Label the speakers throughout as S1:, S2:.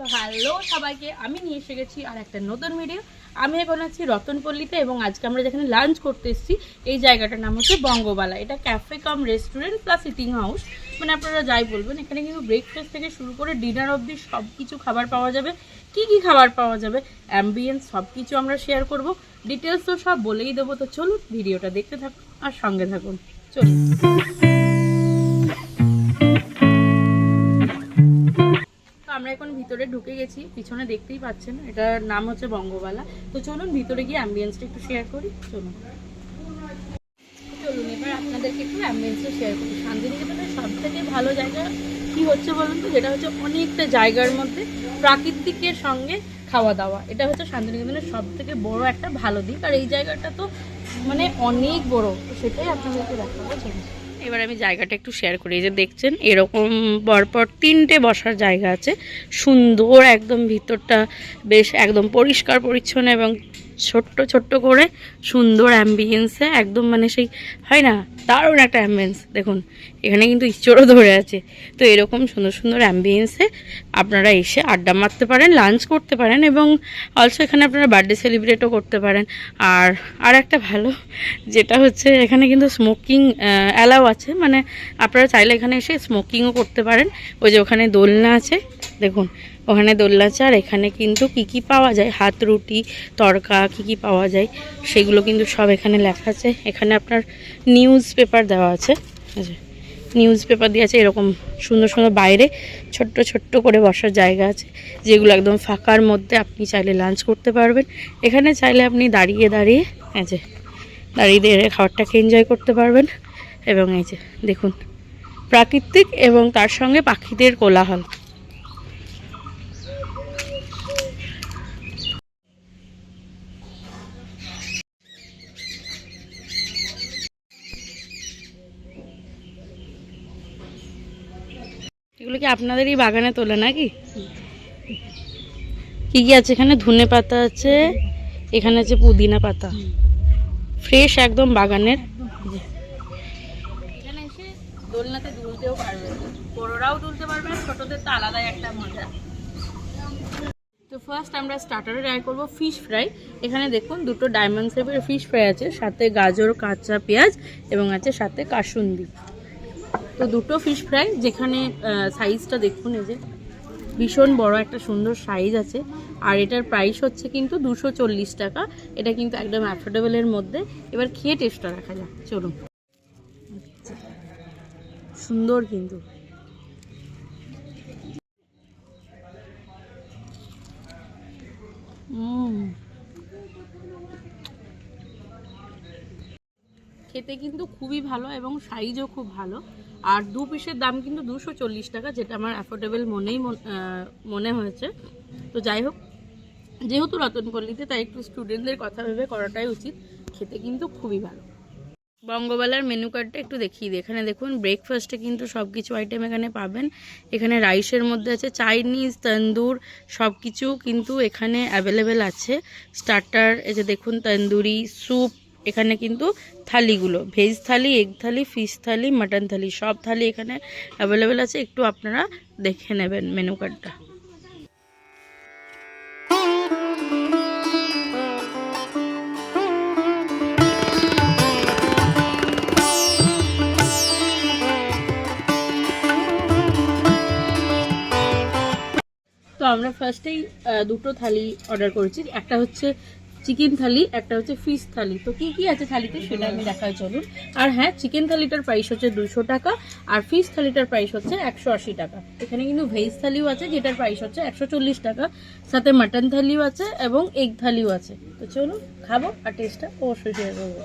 S1: তো হ্যালো সবাইকে, আমি নিয়ে এসে গেছি আর একটা নতুন ভিডিও আমি এখন আছি রতনপল্লিতে এবং আজকে আমরা যেখানে লাঞ্চ করতে এসেছি, এই জায়গাটার নাম হচ্ছে বঙ্গবালা। এটা cafe cum restaurant plus eating house মানে আপনারা যাই বলবেন, এখানে কিন্তু ব্রেকফাস্ট থেকে শুরু করে ডিনার অবধি সব কিছু খাবার পাওয়া যাবে। কি কি খাবার পাওয়া যাবে অ্যাম্বিয়েন্স সব কিছু আমরা শেয়ার করব। ডিটেলস তো সব বলেই দেবো। তো চলুন ভিডিওটা দেখতে থাকুন আর সঙ্গে থাকুন। চলুন। আমরা এখন ভিতরে ঢুকে গেছি, পিছনে দেখতেই পাচ্ছেন, এটার নাম হচ্ছে বঙ্গবালা। তো চলুন ভিতরে গিয়ে অ্যাম্বিয়েন্সটা একটু শেয়ার করি, চলুন। চলুন, এবার আপনাদেরকে একটু অ্যাম্বিয়েন্সটা শেয়ার করি। শান্তিনিকেতনের সব থেকে ভালো জায়গা কি হচ্ছে বলুন তো? যেটা হচ্ছে অনেকটা জায়গার মধ্যে প্রাকৃতিকের সঙ্গে খাওয়া দাওয়া। এটা হচ্ছে শান্তিনিকেতনের সব থেকে বড় একটা ভালো দিক। আর এই জায়গাটা তো মানে অনেক বড় সেটাই আপনাদেরকে দেখাবো। চলুন। এবার আমি জায়গাটা একটু শেয়ার করি। যে দেখছেন, এরকম পরপর তিনটে বসার জায়গা আছে। সুন্দর, একদম ভিতরটা বেশ একদম পরিষ্কার, পরিচ্ছন্ন এবং ছোট্ট ছোট্ট করে সুন্দর অ্যাম্বিয়েন্সে একদম মানে সেই, হয় না? দারুণ একটা অ্যাম্বিয়েন্স দেখুন, এখানে কিন্তু ইচ্চড়ও ধরে আছে। তো এরকম সুন্দর সুন্দর অ্যাম্বিয়েন্সে আপনারা এসে আড্ডা মারতে পারেন লাঞ্চ করতে পারেন এবং অলসো এখানে আপনারা বার্থডে সেলিব্রেটও করতে পারেন। আর আর একটা ভালো, যেটা হচ্ছে এখানে কিন্তু স্মোকিং অ্যালাও আছে। মানে আপনারা চাইলে এখানে এসে স্মোকিংও করতে পারেন। ওই যে ওখানে দোলনা আছে। দেখুন ওখানে আছে এখানে কিন্তু কি কি পাওয়া যায়? হাত রুটি, তড়কা, কি কি পাওয়া যায়? সেগুলো কিন্তু সব এখানে লেখা আছে। এখানে আপনার নিউজ পেপার দেওয়া আছে। নিউজ পেপার দিয়ে আছে এরকম সুন্দর সুন্দর বাইরে ছোট্ট ছোট্ট করে বসার জায়গা আছে, যেগুলো একদম ফাঁকার মধ্যে আপনি চাইলে লাঞ্চ করতে পারবেন। এখানে চাইলে আপনি দাঁড়িয়ে দাঁড়িয়ে, এই যে, দাঁড়িয়ে দাঁড়িয়ে খাবারটাকে এনজয় করতে পারবেন। এবং এই যে, দেখুন, প্রাকৃতিক এবং তার সঙ্গে পাখিদের কোলাহল। এগুলো কি আপনাদেরই বাগানে তোলে নাকি? কি কি আছে এখানে? ধনে পাতা আছে, এখানে আছে পুদিনা পাতা। ফ্রেশ একদম বাগানের। এখানে এসে দোলনাতে দুলতেও পারবে। বড়রাও দুলতে পারবে ছোটদের তো আলাদাই একটা মজা। তো ফার্স্ট আমরা স্টার্টারে করব ফিশ ফ্রাই এখানে দেখুন দুটো ডায়মন্ড ফিশ ফ্রাই আছে, সাথে গাজর, কাঁচা পেঁয়াজ এবং আছে সাথে কাসুন্দি। তো দুটো ফিশ ফ্রাই যেখানে সাইজটা দেখুন এই যে, ভীষণ বড় একটা সুন্দর সাইজ আছে। আর এটার প্রাইস হচ্ছে কিন্তু দুশো টাকা। এটা কিন্তু একদম অ্যাফোর্ডেবলের মধ্যে। এবার খেয়ে টেস্টটা রাখা যাক। চলুন। সুন্দর কিন্তু। খেতে কিন্তু খুবই ভালো এবং সাইজও খুব ভালো। আর দু পিসের দাম কিন্তু দুশো চল্লিশ টাকা, যেটা আমার অ্যাফোর্ডেবল মনেই মন- হয়েছে। তো যাই হোক, যেহেতু রতনপল্লীতে, তাই একটু স্টুডেন্টদের কথা ভেবে করাটাই উচিত। খেতে কিন্তু খুবই ভালো। বঙ্গবালার মেনু কার্ডটা একটু দেখিয়ে দিই। এখানে দেখুন ব্রেকফাস্টে কিন্তু সব কিছু আইটেম এখানে পাবেন। এখানে রাইসের মধ্যে আছে চাইনিজ তন্দুর সব কিছু কিন্তু এখানে অ্যাভেলেবেল আছে। স্টার্টার এই যে দেখুন তন্দুরি স্যুপ এখানে কিন্তু থালিগুলো, veg thali, egg thali, fish thali, mutton thali, সব থালি এখানে অ্যাভেলেবেল আছে। একটু আপনারা দেখে নেবেন মেনু কার্ডটা তো আমরা ফার্স্টেই দুটো থালি অর্ডার করেছি। একটা হচ্ছে চিকেন থালি, একটা হচ্ছে ফিশ থালি। তো কি কি আছে থালিতে সেটা আমি দেখাই, চলুন। আর হ্যাঁ চিকেন থালিটার প্রাইস হচ্ছে দুশো টাকা, আর ফিশ থালিটার প্রাইস হচ্ছে একশো আশি টাকা। এখানে কিন্তু ভেজ থালিও আছে, যেটার প্রাইস হচ্ছে একশো চল্লিশ টাকা। সাথে মাটন থালিও আছে এবং এগ থালিও আছে। তো চলুন, খাব আর টেস্টটা অবশ্যই শেয়ার করব।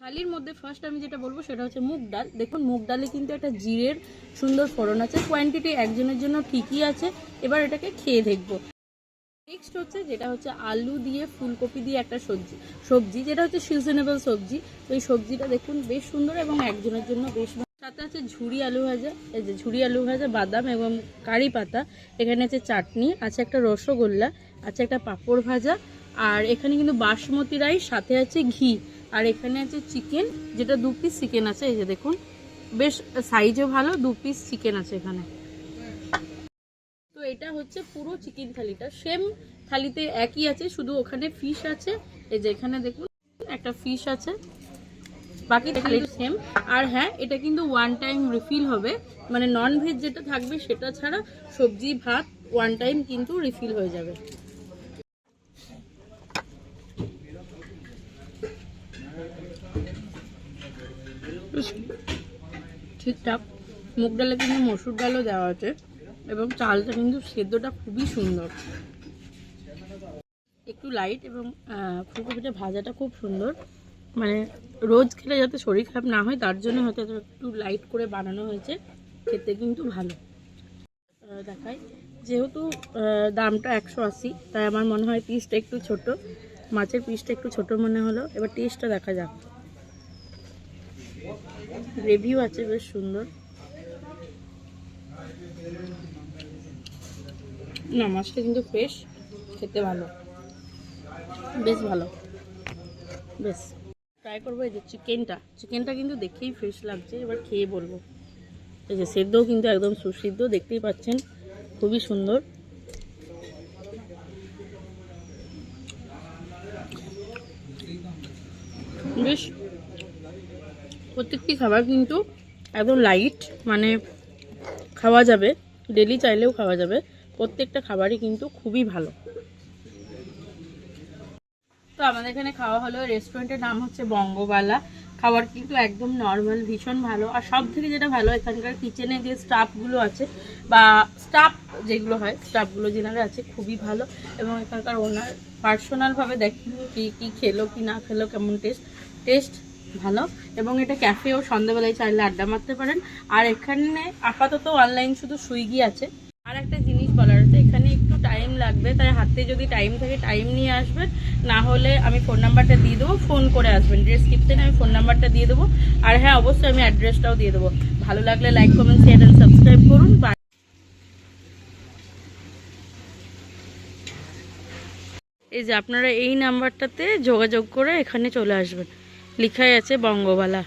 S1: থালির মধ্যে ফার্স্ট আমি যেটা বলব সেটা হচ্ছে মুগ ডাল। দেখুন, মুগ ডালে কিন্তু একটা জিরের সুন্দর ফোড়ন আছে। কোয়ান্টিটি একজনের জন্য ঠিকই আছে। এবার এটাকে খেয়ে দেখব। নেক্সট হচ্ছে যেটা হচ্ছে আলু দিয়ে ফুলকপি দিয়ে একটা সবজি সবজি যেটা হচ্ছে সিজনেবল সবজি। তো এই সবজিটা দেখুন বেশ সুন্দর এবং একজনের জন্য বেশ। সাথে আছে ঝুরি আলু ভাজা, এই যে ঝুরি আলু ভাজা, বাদাম এবং কারি পাতা। এখানে আছে চাটনি, আছে একটা রসগোল্লা, আছে একটা পাঁপড় ভাজা, আর এখানে কিন্তু বাসমতি রাইস, সাথে আছে ঘি, আর এখানে আছে চিকেন, যেটা দু পিস চিকেন আছে, এই যে দেখুন। বেশ সাইজও ভালো, দু পিস চিকেন আছে এখানে। তো এটা হচ্ছে পুরো চিকেন থালিটা। সেম থালিতে একই আছে, শুধু ওখানে ফিশ আছে। এই যে এখানে দেখুন, একটা ফিশ আছে। বাকি সেম আর হ্যাঁ এটা কিন্তু ওয়ান টাইম রিফিল হবে। মানে নন ভেজ যেটা থাকবে সেটা ছাড়া সবজি, ভাত ওয়ান টাইম কিন্তু রিফিল হয়ে যাবে। ঠিকঠাক মুগ ডালে কিন্তু মসুর ডালও দেওয়া আছে। এবং চালটা কিন্তু সেদ্ধটা খুবই সুন্দর। একটু লাইট এবং ফুলকপিটা ভাজাটা খুব সুন্দর। মানে রোজ খেলে যাতে শরীর খারাপ না হয়, তার জন্য হয়তো একটু লাইট করে বানানো হয়েছে। খেতে কিন্তু ভালো। দেখাই। যেহেতু দামটা একশো আশি, তাই আমার মনে হয় পিসটা একটু ছোট। মাছের পিসটা একটু ছোট মনে হলো। এবার টেস্টটা দেখা যাক। গ্রেভিও আছে, বেশ সুন্দর। না, মাছটা কিন্তু ফ্রেশ খেতে ভালো। বেশ ভালো। বেশ। ট্রাই করব এই যে চিকেনটা। চিকেনটা কিন্তু দেখেই ফ্রেশ লাগছে, এবার খেয়ে বলব। এই যে সেদ্ধও কিন্তু একদম সুসিদ্ধ, দেখতেই পাচ্ছেন, খুবই সুন্দর। বেশ। প্রত্যেকটি খাবার কিন্তু একদম লাইট মানে খাওয়া যাবে। ডেলি চাইলেও খাওয়া যাবে। প্রত্যেকটা খাবারই কিন্তু খুবই ভালো। তো আমাদের এখানে খাওয়া হলো রেস্টুরেন্টের নাম হচ্ছে বঙ্গবালা। খাবার কিন্তু একদম নর্মাল ভীষণ ভালো। আর সব থেকে যেটা ভালো, এখানকার কিচেনে যে স্টাফগুলো আছে, বা স্টাফ যেগুলো হয় স্টাফগুলো যেনারা আছে, খুবই ভালো। এবং এখানকার ওনার পার্সোনালভাবে দেখেন কি কি খেলো, কি না খেলো, কেমন টেস্ট টেস্ট ভালো। এবং এটা ক্যাফেও সন্ধ্যাবেলায় চাইলে আড্ডা মারতে পারেন। আর এখানে আপাতত অনলাইন শুধু সুইগি আছে আর একটা জিনিস বলার আছে এখানে একটু লাগবে তাই হাতে যদি টাইম থাকে টাইম নিয়ে আসবেন। না হলে আমি ফোন নাম্বারটা দিয়ে দেবো ফোন করে আসবেন। ডিসক্রিপশনে আমি ফোন নাম্বারটা দিয়ে দেবো। আর হ্যাঁ অবশ্যই আমি অ্যাড্রেসটাও দিয়ে দেবো। ভালো লাগলে like comment share and subscribe করুন. এই যে আপনারা এই নাম্বারটাতে যোগাযোগ করে এখানে চলে আসবেন। লেখাই আছে বঙ্গবালা।